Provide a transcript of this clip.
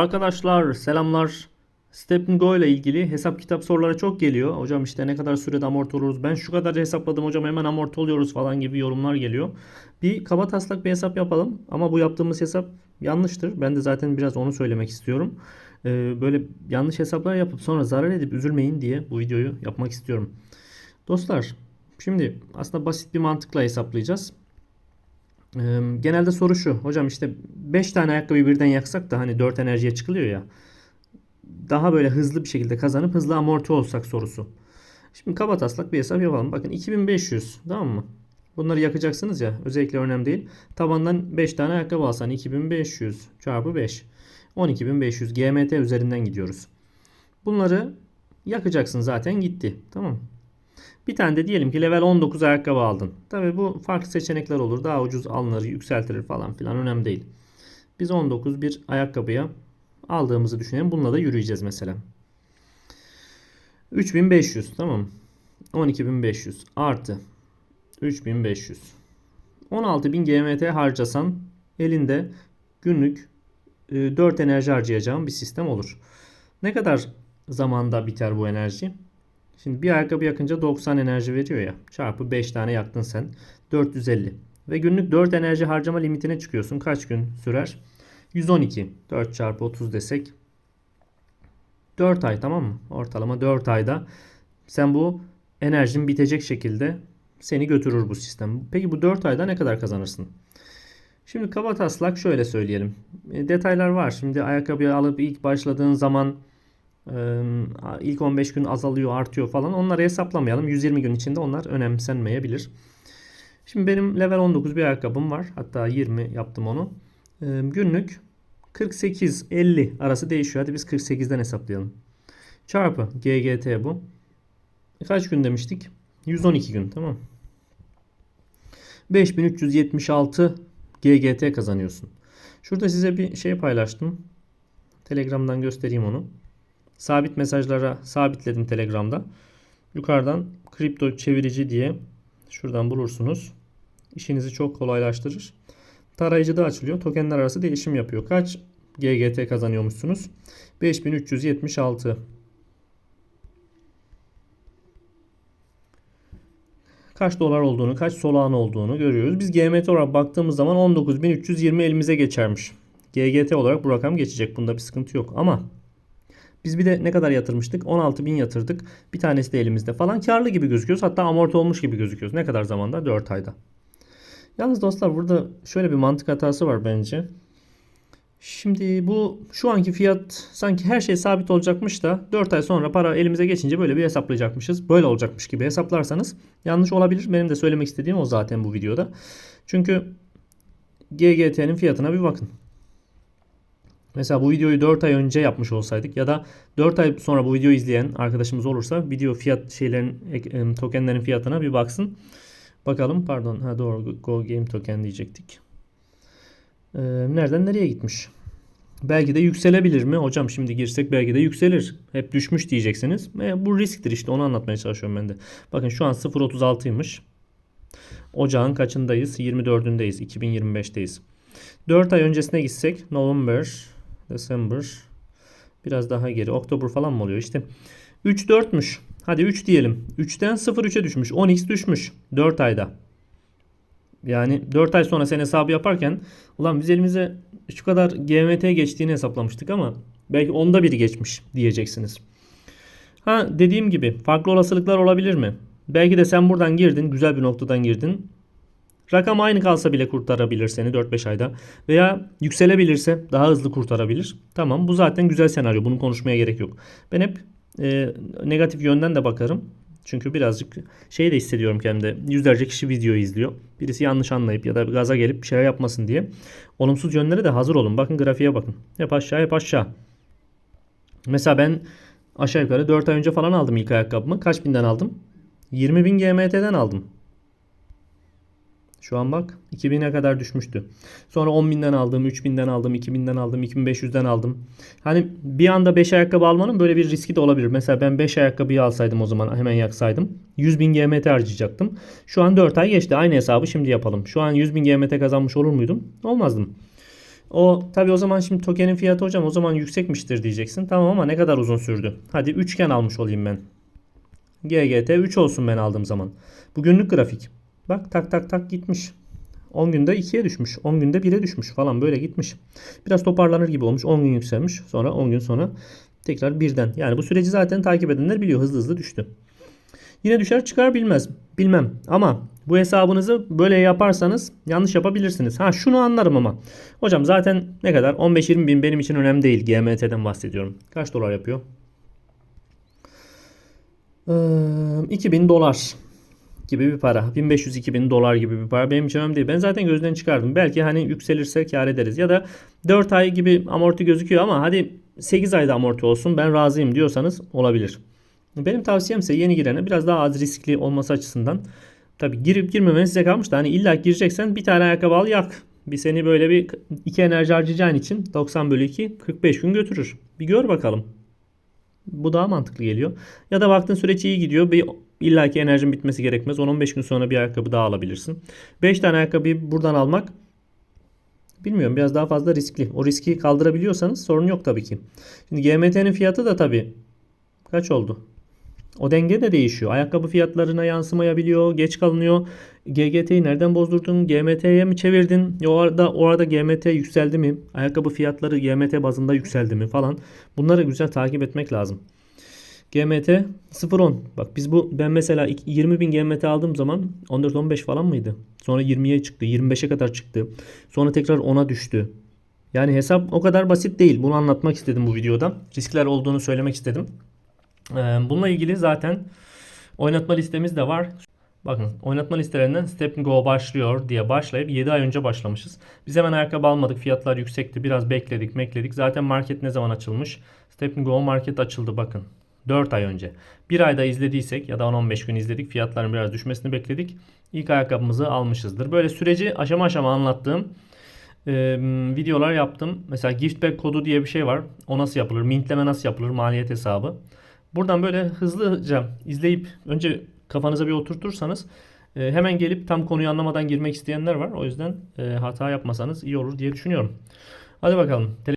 Arkadaşlar selamlar. Step Go ile ilgili hesap kitap soruları çok geliyor. Hocam işte ne kadar sürede amorti oluruz? Ben şu kadar hesapladım hocam hemen amorti oluyoruz falan gibi yorumlar geliyor. Bir kaba taslak bir hesap yapalım. Ama bu yaptığımız hesap yanlıştır. Ben de zaten biraz onu söylemek istiyorum. Ee, böyle yanlış hesaplar yapıp sonra zarar edip üzülmeyin diye bu videoyu yapmak istiyorum. Dostlar şimdi aslında basit bir mantıkla hesaplayacağız. Genelde soru şu. Hocam işte 5 tane ayakkabıyı birden yaksak da hani 4 enerjiye çıkılıyor ya. Daha böyle hızlı bir şekilde kazanıp hızlı amorti olsak sorusu. Şimdi kaba taslak bir hesap yapalım. Bakın 2500 tamam mı? Bunları yakacaksınız ya. Özellikle önemli değil. Tabandan 5 tane ayakkabı alsan 2500 çarpı 5. 12500 GMT üzerinden gidiyoruz. Bunları yakacaksın zaten gitti. Tamam mı? Bir tane de diyelim ki level 19 ayakkabı aldın. Tabi bu farklı seçenekler olur. Daha ucuz alınır, yükseltilir falan filan önemli değil. Biz 19 bir ayakkabıya aldığımızı düşünelim. Bununla da yürüyeceğiz mesela. 3500 tamam mı? 12500 artı 3500 16000 GMT harcasan elinde günlük 4 enerji harcayacağın bir sistem olur. Ne kadar zamanda biter bu enerji? Şimdi bir ayakkabı yakınca 90 enerji veriyor ya. Çarpı 5 tane yaktın sen. 450. Ve günlük 4 enerji harcama limitine çıkıyorsun. Kaç gün sürer? 112. 4 çarpı 30 desek. 4 ay tamam mı? Ortalama 4 ayda sen bu enerjin bitecek şekilde seni götürür bu sistem. Peki bu 4 ayda ne kadar kazanırsın? Şimdi kaba taslak şöyle söyleyelim. E, detaylar var. Şimdi ayakkabıyı alıp ilk başladığın zaman ilk 15 gün azalıyor, artıyor falan. Onları hesaplamayalım. 120 gün içinde onlar önemsenmeyebilir. Şimdi benim level 19 bir ayakkabım var. Hatta 20 yaptım onu. E, günlük 48-50 arası değişiyor. Hadi biz 48'den hesaplayalım. Çarpı GGT bu. Kaç gün demiştik? 112 gün tamam. 5376 GGT kazanıyorsun. Şurada size bir şey paylaştım. Telegram'dan göstereyim onu. Sabit mesajlara sabitledim Telegram'da. Yukarıdan kripto çevirici diye şuradan bulursunuz. İşinizi çok kolaylaştırır. Tarayıcıda açılıyor. Tokenler arası değişim yapıyor. Kaç GGT kazanıyormuşsunuz? 5376. Kaç dolar olduğunu, kaç solağın olduğunu görüyoruz. Biz GMT olarak baktığımız zaman 19320 elimize geçermiş. GGT olarak bu rakam geçecek. Bunda bir sıkıntı yok. Ama biz bir de ne kadar yatırmıştık? 16.000 yatırdık. Bir tanesi de elimizde falan. Karlı gibi gözüküyoruz. Hatta amorti olmuş gibi gözüküyoruz. Ne kadar zamanda? 4 ayda. Yalnız dostlar burada şöyle bir mantık hatası var bence. Şimdi bu şu anki fiyat sanki her şey sabit olacakmış da 4 ay sonra para elimize geçince böyle bir hesaplayacakmışız. Böyle olacakmış gibi hesaplarsanız yanlış olabilir. Benim de söylemek istediğim o zaten bu videoda. Çünkü GGT'nin fiyatına bir bakın. Mesela bu videoyu 4 ay önce yapmış olsaydık ya da 4 ay sonra bu videoyu izleyen arkadaşımız olursa video fiyat şeylerin tokenlerin fiyatına bir baksın. Bakalım pardon ha doğru Go Game Token diyecektik. Ee, nereden nereye gitmiş? Belki de yükselebilir mi? Hocam şimdi girsek belki de yükselir. Hep düşmüş diyeceksiniz. E, bu risktir işte onu anlatmaya çalışıyorum ben de. Bakın şu an 0.36'ymış. Ocağın kaçındayız? 24'ündeyiz. 2025'teyiz. 4 ay öncesine gitsek November, December biraz daha geri. Oktober falan mı oluyor? İşte 3 4'müş. Hadi 3 diyelim. 3'ten 0.3'e düşmüş. 10x düşmüş 4 ayda. Yani 4 ay sonra sen hesabı yaparken ulan biz elimize şu kadar GMT geçtiğini hesaplamıştık ama belki onda biri geçmiş diyeceksiniz. Ha dediğim gibi farklı olasılıklar olabilir mi? Belki de sen buradan girdin, güzel bir noktadan girdin. Rakam aynı kalsa bile kurtarabilir seni 4-5 ayda. Veya yükselebilirse daha hızlı kurtarabilir. Tamam bu zaten güzel senaryo. Bunu konuşmaya gerek yok. Ben hep e, negatif yönden de bakarım. Çünkü birazcık şey de hissediyorum kendimde. Yüzlerce kişi video izliyor. Birisi yanlış anlayıp ya da gaza gelip bir şeyler yapmasın diye. Olumsuz yönlere de hazır olun. Bakın grafiğe bakın. Hep aşağı hep aşağı. Mesela ben aşağı yukarı 4 ay önce falan aldım ilk ayakkabımı. Kaç binden aldım? 20 bin GMT'den aldım. Şu an bak 2000'e kadar düşmüştü. Sonra 10.000'den aldım, 3.000'den aldım, 2.000'den aldım, 2.500'den aldım. Hani bir anda 5 ayakkabı almanın böyle bir riski de olabilir. Mesela ben 5 ayakkabıyı alsaydım o zaman hemen yaksaydım. 100.000 GMT harcayacaktım. Şu an 4 ay geçti. Aynı hesabı şimdi yapalım. Şu an 100.000 GMT kazanmış olur muydum? Olmazdım. O tabii o zaman şimdi tokenin fiyatı hocam o zaman yüksekmiştir diyeceksin. Tamam ama ne kadar uzun sürdü? Hadi üçgen almış olayım ben. GGT 3 olsun ben aldığım zaman. Bu günlük grafik. Bak tak tak tak gitmiş. 10 günde 2'ye düşmüş. 10 günde 1'e düşmüş falan böyle gitmiş. Biraz toparlanır gibi olmuş. 10 gün yükselmiş. Sonra 10 gün sonra tekrar birden. Yani bu süreci zaten takip edenler biliyor. Hızlı hızlı düştü. Yine düşer çıkar bilmez. Bilmem. Ama bu hesabınızı böyle yaparsanız yanlış yapabilirsiniz. Ha şunu anlarım ama. Hocam zaten ne kadar? 15-20 bin benim için önemli değil. GMT'den bahsediyorum. Kaç dolar yapıyor? Ee, 2000 dolar gibi bir para. 1500-2000 dolar gibi bir para benim için önemli değil. Ben zaten gözden çıkardım. Belki hani yükselirse kar ederiz. Ya da 4 ay gibi amorti gözüküyor ama hadi 8 ayda amorti olsun ben razıyım diyorsanız olabilir. Benim tavsiyem ise yeni girene biraz daha az riskli olması açısından. Tabi girip girmemen size kalmış da hani illa gireceksen bir tane ayakkabı al yak. Bir seni böyle bir iki enerji harcayacağın için 90 bölü 2 45 gün götürür. Bir gör bakalım. Bu daha mantıklı geliyor. Ya da baktın süreç iyi gidiyor. Bir illaki enerjin bitmesi gerekmez. 10-15 gün sonra bir ayakkabı daha alabilirsin. 5 tane ayakkabıyı buradan almak bilmiyorum biraz daha fazla riskli. O riski kaldırabiliyorsanız sorun yok tabii ki. Şimdi GMT'nin fiyatı da tabii kaç oldu? O denge de değişiyor. Ayakkabı fiyatlarına yansımayabiliyor, geç kalınıyor. GGT'yi nereden bozdurdun? GMT'ye mi çevirdin? Ya orada orada GMT yükseldi mi? Ayakkabı fiyatları GMT bazında yükseldi mi falan. Bunları güzel takip etmek lazım. GMT 0.10. Bak biz bu ben mesela 20 bin GMT aldığım zaman 14-15 falan mıydı? Sonra 20'ye çıktı. 25'e kadar çıktı. Sonra tekrar 10'a düştü. Yani hesap o kadar basit değil. Bunu anlatmak istedim bu videoda. Riskler olduğunu söylemek istedim. Ee, Bununla ilgili zaten oynatma listemiz de var. Bakın oynatma listelerinden Step Go başlıyor diye başlayıp 7 ay önce başlamışız. Biz hemen ayakkabı almadık. Fiyatlar yüksekti. Biraz bekledik, bekledik. Zaten market ne zaman açılmış? Step Go market açıldı bakın. 4 ay önce. Bir ayda izlediysek ya da 10-15 gün izledik. Fiyatların biraz düşmesini bekledik. İlk ayakkabımızı almışızdır. Böyle süreci aşama aşama anlattığım e, videolar yaptım. Mesela gift bag kodu diye bir şey var. O nasıl yapılır? Mintleme nasıl yapılır? Maliyet hesabı. Buradan böyle hızlıca izleyip önce kafanıza bir oturtursanız e, hemen gelip tam konuyu anlamadan girmek isteyenler var. O yüzden e, hata yapmasanız iyi olur diye düşünüyorum. Hadi bakalım.